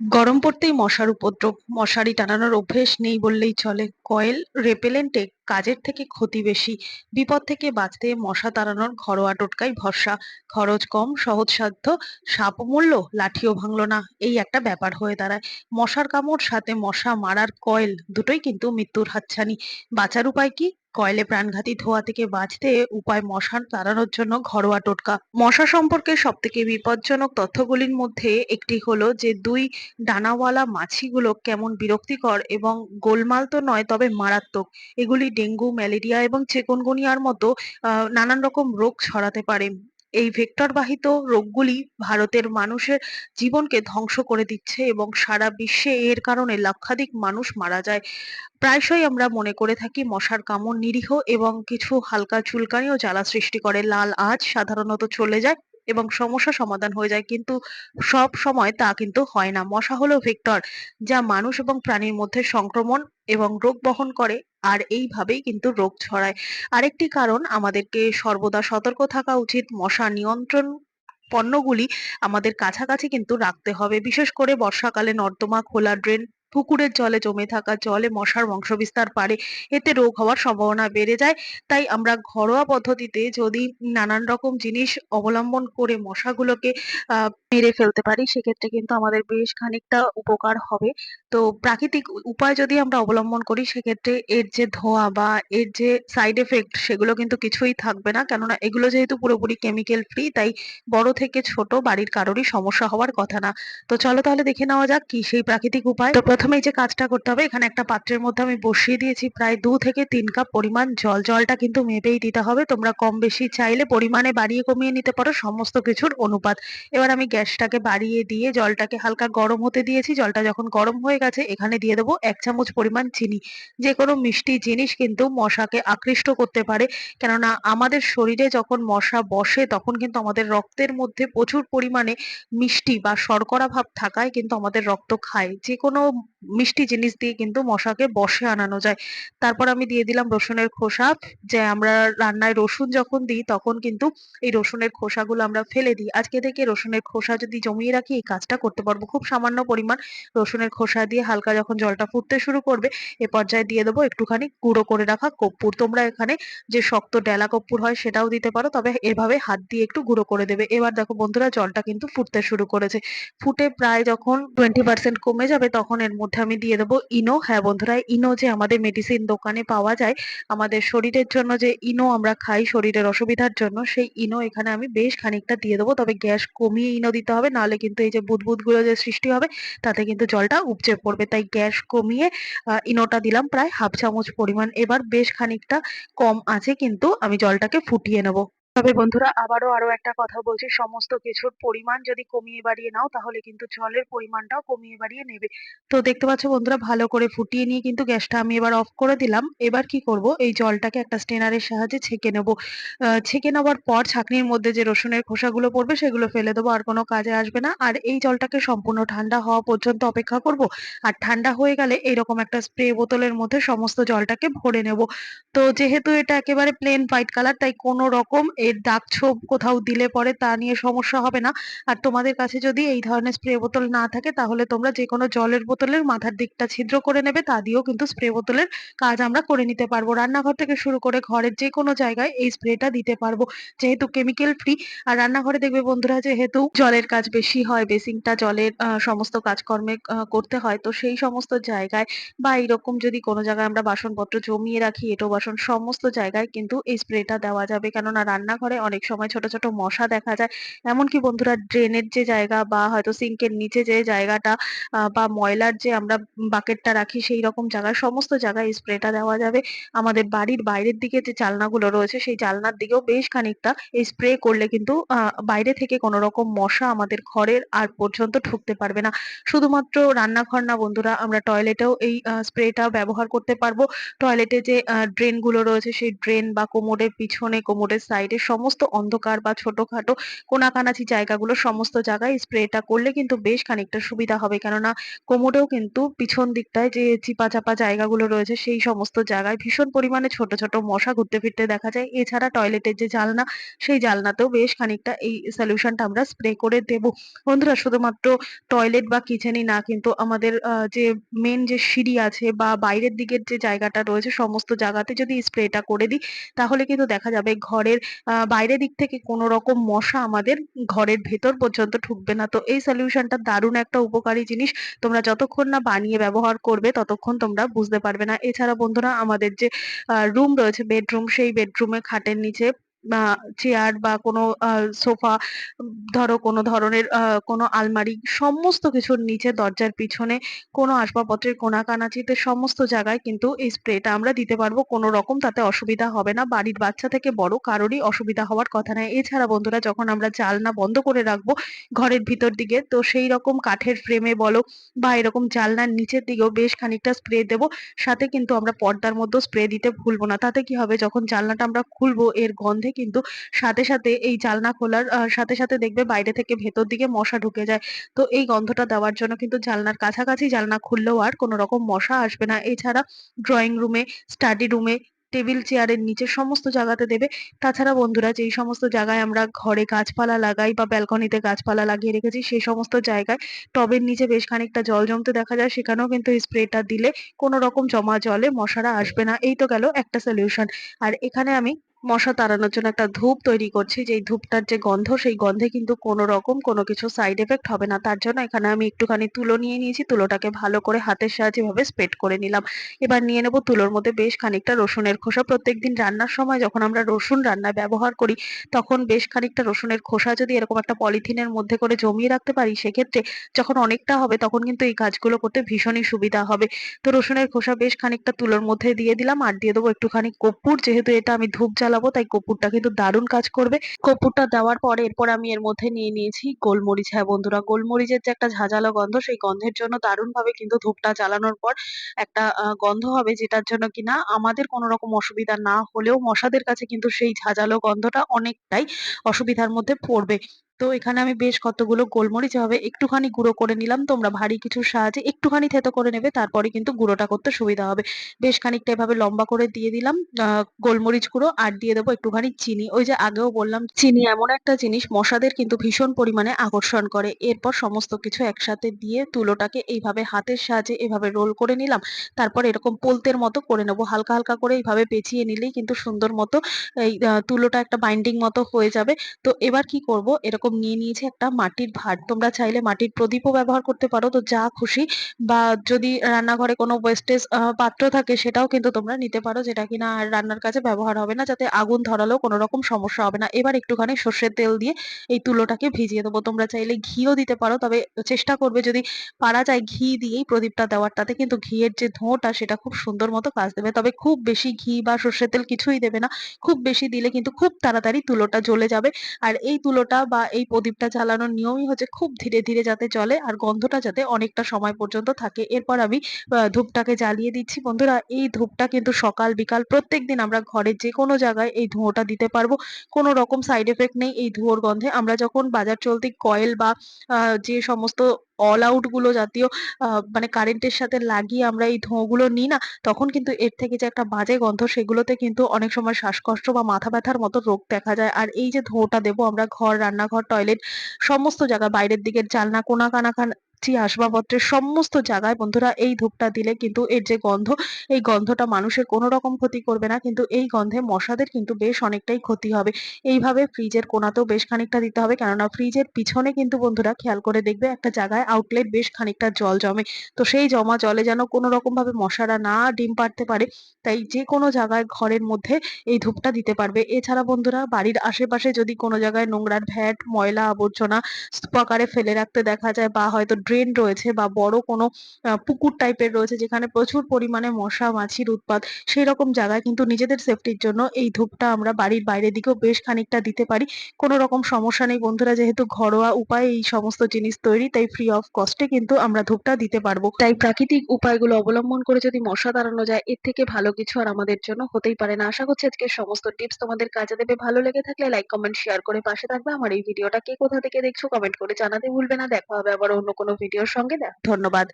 গরম পড়তেই মশার উপদ্রব মশারি টানানোর অভ্যেস নেই বললেই চলে। কয়েল রেপেলেন্টে কাজের থেকে ক্ষতি বেশি। বিপদ থেকে বাঁচতে মশা তাড়ানোর ঘরোয়া টোটকাই ভরসা। খরচ কম, সহজসাধ্য সাপ মূল্য লাঠিও ভাঙলো না। এই একটা ব্যাপার হয়ে দাঁড়ায়। মশার কামড়, সাথে মশা মারার কয়েল দুটোই কিন্তু মৃত্যুর হাতছানি। বাঁচার উপায় কি? কয়েলে প্রাণঘাতী ধোয়া থেকে বাঁচতে উপায় মশা তাড়ানোর জন্য ঘরোয়া টোটকা। মশা সম্পর্কে সব থেকে বিপজ্জনক তথ্যগুলির মধ্যে একটি হলো যে, দুই ডানাওয়ালা মাছিগুলো কেমন বিরক্তিকর এবং গোলমাল তো নয় তবে মারাত্মক। এগুলি ডেঙ্গু, ম্যালেরিয়া এবং চিকুনগুনিয়ার মতো নানান রকম রোগ ছড়াতে পারে। এই ভেক্টর বাহিত রোগগুলি ভারতের মানুষের জীবনকে ধ্বংস করে দিচ্ছে এবং সারা বিশ্বে এর কারণে লক্ষাধিক মানুষ মারা যায়। প্রায়শই আমরা মনে করে থাকি মশার কামড় নিরীহ এবং কিছু হালকা চুলকানি ও জ্বালা সৃষ্টি করে। লাল আঁচ সাধারণত চলে যায় এবং সমস্যা সমাধান হয়ে যায়। কিন্তু সব সময় তা কিন্তু হয় না। মশা হলো ভেক্টর যা মানুষ এবং প্রাণীর মধ্যে সংক্রমণ এবং রোগ বহন করে, আর এইভাবেই কিন্তু রোগ ছড়ায়। আরেকটি কারণ, আমাদেরকে সর্বদা সতর্ক থাকা উচিত। মশা নিয়ন্ত্রণ পণ্যগুলি আমাদের কাছাকাছি কিন্তু রাখতে হবে। বিশেষ করে বর্ষাকালে নর্দমা, খোলা ড্রেন পুকুরের জলে জমে থাকা জলে মশার বংশবিস্তার পারে, এতে রোগ হওয়ার সম্ভাবনা বেড়ে যায়। তাই আমরা ঘরোয়া পদ্ধতিতে যদি নানান রকম জিনিস অবলম্বন করে মশাগুলোকে মেরে ফেলতে পারি, সেক্ষেত্রে কিন্তু আমাদের বেশ খানিকটা উপকার হবে। তো প্রাকৃতিক উপায় যদি আমরা অবলম্বন করি, সেক্ষেত্রে এর যে ধোঁয়া বা এর যে সাইড এফেক্ট সেগুলো কিন্তু কিছুই থাকবে না। কেননা এগুলো যেহেতু পুরোপুরি কেমিক্যাল ফ্রি তাই বড় থেকে ছোট বাড়ির কারোরই সমস্যা হওয়ার কথা না। তো চলো তাহলে দেখে নেওয়া যাক কি সেই প্রাকৃতিক উপায়। প্রথমে যে কাজটা করতে হবে, এখানে একটা পাত্রের মধ্যে আমি বসিয়ে দিয়েছি। প্রায় দু থেকে তিন কাপ পরিমাণ জল। জলটা কিন্তু মেপেই দিতে হবে। তোমরা কম বেশি চাইলে পরিমাণে বাড়িয়ে কমিয়ে নিতে পারো সমস্ত কিছুর অনুপাত। এবার আমি গ্যাসটাকে বাড়িয়ে দিয়ে জলটাকে হালকা গরম হতে দিয়েছি। জলটা যখন গরম হয়ে গেছে, এখানে দিয়ে দেবো এক চামচ পরিমাণ চিনি। যে কোনো মিষ্টি জিনিস কিন্তু মশাকে আকৃষ্ট করতে পারে। কেননা আমাদের শরীরে যখন মশা বসে, তখন কিন্তু আমাদের রক্তের মধ্যে প্রচুর পরিমাণে মিষ্টি বা শর্করা ভাব থাকায় কিন্তু আমাদের রক্ত খায়। যে কোনো মিষ্টি জিনিস দিয়ে কিন্তু মশাকে বশে আনানো যায়। তারপর আমি দিয়ে দিলাম রসুনের খোসা, যে আমরা রান্নায় রসুন যখন দিই তখন কিন্তু এই রসুনের খোসাগুলো আমরা ফেলে দিই। আজকে থেকে রসুনের খোসা যদি জমিয়ে রাখি এই কাজটা করতে পারব। খুব সামান্য পরিমাণ রসুনের খোসা দিয়ে হালকা যখন জলটা ফুটতে শুরু করবে, এ পর্যায়ে দিয়ে দেবো একটুখানি গুঁড়ো করে রাখা কর্পূর তোমরা এখানে যে শক্ত ডেলা কর্পূর হয় সেটাও দিতে পারো, তবে এভাবে হাত দিয়ে একটু গুঁড়ো করে দেবে। এবার দেখো বন্ধুরা জলটা কিন্তু ফুটতে শুরু করেছে। ফুটে প্রায় যখন টোয়েন্টি পার্সেন্ট কমে যাবে তখন এর মধ্যে আমি দিয়ে দেবো। ইনো হ্যাঁ বন্ধুরা, ইনো যে আমাদের মেডিসিন দোকানে পাওয়া যায়, আমাদের শরীরের জন্য যে ইনো আমরা খাই, শরীরের অসুবিধার জন্য, সেই ইনো এখানে আমি বেশ খানিকটা দিয়ে দেবো। তবে গ্যাস কমিয়ে ইনো দিতে হবে, নাহলে কিন্তু এই যে বুদবুদগুলো যে সৃষ্টি হবে, তাতে কিন্তু জলটা উপচে পড়বে। তাই গ্যাস কমিয়ে ইনোটা দিলাম প্রায় হাফ চামচ পরিমাণ। এবার বেশ খানিকটা কম আছে কিন্তু আমি জলটাকে ফুটিয়ে নেব। তবে বন্ধুরা, আবারও আরও একটা কথা বলছি। সমস্ত কিছুর পরিমাণ যদি কমিয়ে বাড়িয়ে নাও, তাহলে কিন্তু জলের পরিমাণটাও কমিয়ে বাড়িয়ে নেবে। তো দেখতে পাচ্ছ বন্ধুরা, ভালো করে ফুটিয়ে নিয়ে কিন্তু গ্যাসটা আমি এবার অফ করে দিলাম। এবার কি করব? এই জলটাকে একটা স্টেনারের সাহায্যে ছেঁকে নেব। ছেঁকে নেওয়ার পর ছাঁকনির মধ্যে যে রসুনের খোসাগুলো পড়বে, সেগুলো ফেলে দেবো, আর কোনো কাজে আসবে না। আর এই জলটাকে সম্পূর্ণ ঠান্ডা হওয়া পর্যন্ত অপেক্ষা করব। আর ঠান্ডা হয়ে গেলে এরকম একটা স্প্রে বোতলের মধ্যে সমস্ত জলটাকে ভরে নেব। তো যেহেতু এটা একেবারে প্লেন হোয়াইট কালার তাই কোনো রকম এর দাগ ছোপ কোথাও দিলে পরে তা নিয়ে সমস্যা হবে না। আর তোমাদের কাছে যদি এই ধরনের স্প্রে বোতল না থাকে, তাহলে তোমরা যে কোনো জলের বোতলের মাথার দিকটা ছিদ্র করে নেবে। তা দিয়েও কিন্তু স্প্রে বোতলের কাজ আমরা করে নিতে পারব। রান্নাঘর থেকে শুরু করে ঘরের যে কোনো জায়গায় এই স্প্রেটা দিতে পারব, যেহেতু কেমিক্যাল ফ্রি আর রান্নাঘরে দেখবে বন্ধুরা, যেহেতু জলের কাজ বেশি হয় বেসিংটা জলের সমস্ত কাজকর্মে করতে হয়, তো সেই সমস্ত জায়গায় বা এইরকম যদি কোনো জায়গায় আমরা বাসনপত্র জমিয়ে রাখি, এঁটো বাসন, সমস্ত জায়গায় কিন্তু এই স্প্রেটা দেওয়া যাবে। কেননা রান্নাঘরে অনেক সময় ছোট ছোট মশা দেখা যায়। এমনকি বন্ধুরা ড্রেনের যে জায়গা বা হয়তো সিঙ্কের নিচে যে জায়গাটা বা ময়লার যে আমরা বাকেটটা রাখি সেই রকম জায়গায় সমস্ত জায়গায় স্প্রেটা দেওয়া যাবে। আমাদের বাড়ির বাইরের দিকে যে জানলাগুলো রয়েছে সেই জানলার দিকেও বেশ খানিকটা এই স্প্রে করলে কিন্তু বাইরে থেকে কোনো রকম মশা আমাদের ঘরের আর পর্যন্ত ঢুকতে পারবে না। শুধুমাত্র রান্নাঘর না বন্ধুরা, আমরা টয়লেটেও এই স্প্রেটা ব্যবহার করতে পারব। টয়লেটে যে ড্রেনগুলো রয়েছে সেই ড্রেন বা কোমোডের পিছনে কোমোডের সাইডে সমস্ত অন্ধকার বা ছোটখাটো কোনাকানাচি জায়গাগুলো সমস্ত জায়গায় স্প্রেটা করলে কিন্তু বেশ খানিকটা সুবিধা হবে। কেননা কোমরেও কিন্তু পিছন দিকটায় যে চিপা চাপা জায়গাগুলো রয়েছে সেই সমস্ত জায়গায় ভীষণ পরিমাণে ছোট ছোট মশা ঘুরতে ফিরতে দেখা যায়। এছাড়া টয়লেটের যে জালনা, সেই জালনাতেও বেশ খানিকটা এই সলিউশনটা আমরা স্প্রে করে দেব। বন্ধুরা, শুধুমাত্র টয়লেট বা কিচেনই না, কিন্তু আমাদের যে মেন যে সিঁড়ি আছে বা বাইরের দিকের যে জায়গাটা রয়েছে, সমস্ত জায়গাতে যদি স্প্রেটা করে দিই, তাহলে কিন্তু দেখা যাবে ঘরের বাইরের দিক থেকে কোনো রকম মশা আমাদের ঘরের ভেতর পর্যন্ত ঢুকবে না। তো এই সলিউশনটা দারুণ একটা উপকারী জিনিস। তোমরা যতক্ষণ না বানিয়ে ব্যবহার করবে, ততক্ষণ তোমরা বুঝতে পারবে না। এছাড়া বন্ধুরা, আমাদের যে রুম রয়েছে বেডরুম সেই বেডরুমে খাটের নিচে চেয়ার বা কোনো সোফা ধরো কোনো ধরনের কোনো আলমারি, সমস্ত কিছুর নিচে, দরজার পিছনে, কোনো আসবাবপত্রের কোনাকানাচিতে, সমস্ত জায়গায় কিন্তু এই স্প্রেটা আমরা দিতে পারব। কোনো রকম তাতে অসুবিধা হবে না। বাড়ির বাচ্চা থেকে বড় কারোরই অসুবিধা হওয়ার কথা নয় এছাড়া বন্ধুরা, যখন আমরা জালনা বন্ধ করে রাখব ঘরের ভিতর দিকে, তো সেই রকম কাঠের ফ্রেমে বলো বা এরকম জালনার নিচের দিকেও বেশ খানিকটা স্প্রে দেব। সাথে কিন্তু আমরা পর্দার মধ্যেও স্প্রে দিতে ভুলবো না। তাতে কি হবে? যখন জানলাটা আমরা খুলবো, এর গন্ধে কিন্তু সাথে সাথে এই জানলা খোলার সাথে সাথে দেখবে বাইরে থেকে ভেতর দিকে মশা ঢুকে যায়। তো এই গন্ধটা দেওয়ার জন্য কিন্তু জানলার কাছাকাছি জানলা খুললেও আর কোনো রকম মশা আসবে না। এছাড়া ড্রয়িং রুমে স্টাডি রুমে টেবিল চেয়ারের নিচে সমস্ত জায়গাতে দেবে। তাছাড়া বন্ধুরা, যেই সমস্ত জায়গায় আমরা ঘরে গাছপালা লাগাই বা ব্যালকনিতে গাছপালা লাগিয়ে রেখেছি, সেই সমস্ত জায়গায় টবের নিচে বেশ খানিকটা জল জমতে দেখা যায়। সেখানেও কিন্তু স্প্রেটা দিলে কোনো রকম জমা জলে মশারা আসবে না। এই তো গেল একটা সলিউশন আর এখানে আমি মশা তাড়ানোর জন্য একটা ধূপ তৈরি করছি, যেই ধূপটার যে গন্ধ, সেই গন্ধে কিন্তু কোনো রকম কোনো কিছু সাইড এফেক্ট হবে না। তার জন্য এখানে আমি একটুখানি তুলো নিয়ে নিয়েছি, তুলোটাকে ভালো করে হাতের সাহায্যে ভাবে স্প্রেড করে নিলাম। এবার নিয়ে নেব তুলোর মধ্যে বেশ খানিকটা রসুনের খোসা। প্রত্যেকদিন রান্নার সময় যখন আমরা রসুন রান্নায় ব্যবহার করি, তখন বেশ খানিকটা রসুনের খোসা যদি এরকম একটা পলিথিনের মধ্যে করে জমিয়ে রাখতে পারি, সেক্ষেত্রে যখন অনেকটা হবে, তখন কিন্তু এই কাজগুলো করতে ভীষণই সুবিধা হবে। তো রসুনের খোসা বেশ খানিকটা তুলোর মধ্যে দিয়ে দিলাম, আর দিয়ে দেবো একটুখানি কর্পূর, যেহেতু এটা আমি ধূপ জ্বালাবো তাই কর্পূরটা কিন্তু দারুণ কাজ করবে। কর্পূরটা দেওয়ার পরে এরপর আমি এর মধ্যে নিয়ে নিয়েছি গোলমরিচ। হ্যাঁ বন্ধুরা, গোলমরিচের যে একটা ঝাঁঝালো গন্ধ, সেই গন্ধের জন্য দারুণ ভাবে কিন্তু ধূপটা জ্বালানোর পর একটা গন্ধ হবে যেটার জন্য কিনা আমাদের কোনো রকম অসুবিধা না হলেও মশাদের কাছে কিন্তু সেই ঝাঁঝালো গন্ধটা অনেকটাই অসুবিধার মধ্যে পড়বে। তো এখানে আমি বেশ কতগুলো গোলমরিচ, এভাবে একটুখানি গুঁড়ো করে নিলাম। তোমরা ভারী কিছুর সাহায্যে একটুখানি থেতো করে নেবে, তারপরে কিন্তু গুঁড়োটা করতে সুবিধা হবে। বেশ খানিকটা এভাবে লম্বা করে দিয়ে দিলাম গোলমরিচ গুঁড়ো, আর দিয়ে দেবো একটুখানি চিনি। ওই যে আগেও বললাম, চিনি এমন একটা জিনিস, মশাদের কিন্তু ভীষণ পরিমাণে আকর্ষণ করে। এরপর সমস্ত কিছু একসাথে দিয়ে তুলোটাকে এইভাবে হাতের সাহায্যে এভাবে রোল করে নিলাম। তারপর এরকম পোলতের মতো করে নেব। হালকা হালকা করে এইভাবে পেঁচিয়ে নিলেই কিন্তু সুন্দর মতো এই তুলোটা একটা বাইন্ডিং মতো হয়ে যাবে। তো এবার কি করব? এরকম নিয়ে নিয়েছি একটা মাটির ভাঁড় তোমরা চাইলে মাটির প্রদীপও ব্যবহার করতে পারো, তো যা খুশি। বা যদি রান্নাঘরে কোনো ওয়েস্টেজ পাত্র থাকে, সেটাও কিন্তু তোমরা নিতে পারো, যেটা কিনা আর রান্নার কাজে ব্যবহার হবে না, যাতে আগুন ধরালেও কোনো রকম সমস্যা হবে না। এবার একটুখানি সর্ষের তেল দিয়ে এই তুলোটাকে ভিজিয়ে দেবো। তোমরা চাইলে ঘিও দিতে পারো, তবে চেষ্টা করবে যদি পারা যায় ঘি দিয়েই প্রদীপটা দেওয়ার। তাতে কিন্তু ঘিয়ের যে ধোঁয়াটা, সেটা খুব সুন্দর মতো কাজ দেবে। তবে খুব বেশি ঘি বা সর্ষের তেল কিছুই দেবে না। খুব বেশি দিলে কিন্তু খুব তাড়াতাড়ি তুলোটা জ্বলে যাবে। আর এই তুলোটা বা এই প্রদীপটা জ্বালানোর নিয়মই হচ্ছে খুব ধীরে ধীরে যাতে চলে আর গন্ধটা যাতে অনেকটা সময় পর্যন্ত থাকে। এরপর আমি ধূপটাকে জ্বালিয়ে দিচ্ছি। বন্ধুরা, এই ধূপটা কিন্তু সকাল, বিকাল প্রত্যেক দিন আমরা ঘরের যে কোনো জায়গায় এই ধোঁয়াটা দিতে পারব। কোনো রকম সাইড এফেক্ট নেই এই ধোঁয়ার গন্ধে। আমরা যখন বাজার চলতি কয়েল বা যে সমস্ত অল আউটগুলো জাতীয় মানে কারেন্টের সাথে লাগিয়ে আমরা এই ধোঁয়াগুলো নিই না, তখন কিন্তু এর থেকে যে একটা বাজে গন্ধ সেগুলোতে কিন্তু অনেক সময় শ্বাসকষ্ট বা মাথা ব্যথার মতো রোগ দেখা যায়। আর এই যে ধোঁয়াটা দেবো আমরা ঘর, রান্নাঘর টয়লেট সমস্ত জায়গা বাইরের দিকের জানলা কোনা কানা কানাচি আসবাবপত্রের সমস্ত জায়গায় বন্ধুরা এই ধূপটা দিলে কিন্তু এর যে গন্ধ, এই গন্ধটা মানুষের কোনো রকম ক্ষতি করবে না। কিন্তু এই গন্ধে মশাদের কিন্তু বেশ অনেকটাই ক্ষতি হবে। এইভাবে ফ্রিজের কোনাতেও বেশ খানিকটা দিতে হবে। কেননা ফ্রিজের পিছনে কিন্তু বন্ধুরা খেয়াল করে দেখবে একটা জায়গায় আউটলেট বেশ খানিকটা জল জমে। তো সেই জমা জলে যেন কোনো রকম ভাবে মশারা না ডিম পাড়তে পারে, তাই যে কোনো জায়গায় ঘরের মধ্যে এই ধূপটা দিতে পারবে। এছাড়া বন্ধুরা বাড়ির আশেপাশে যদি কোনো জায়গায় নোংরার ভ্যাট, ময়লা আবর্জনা স্তূপাকারে ফেলে রাখতে দেখা যায় বা হয়তো ড্রেন রয়েছে বা বড় কোনো পুকুর টাইপের রয়েছে যেখানে প্রচুর পরিমাণে মশা, মাছির উৎপাত সেই রকম জায়গায় কিন্তু নিজেদের সেফটির জন্য এই ধূপটা আমরা বাড়ির বাইরে দিকেও বেশ খানিকটা দিতে পারি। কোনো রকম সমস্যা নেই বন্ধুরা, যেহেতু ঘরোয়া উপায়ে এই সমস্ত জিনিস তৈরি, তাই ফ্রি অফ কস্টে কিন্তু আমরা ধূপটা দিতে পারব। তাই প্রাকৃতিক উপায়গুলো অবলম্বন করে যদি মশা দাঁড়ানো যায়, এর থেকে ভালো কিছু আর আমাদের জন্য হতেই পারে না। আশা করছি আজকের সমস্ত টিপস তোমাদের কাজে দেবে। ভালো লেগে থাকলে লাইক কমেন্ট শেয়ার করে পাশে থাকবে। আমার এই ভিডিওটা কে কোথা থেকে দেখছ কমেন্ট করে জানাতে ভুলবে না। দেখা হবে আবার অন্য কোনো ভিডিওর সঙ্গে ধন্যবাদ।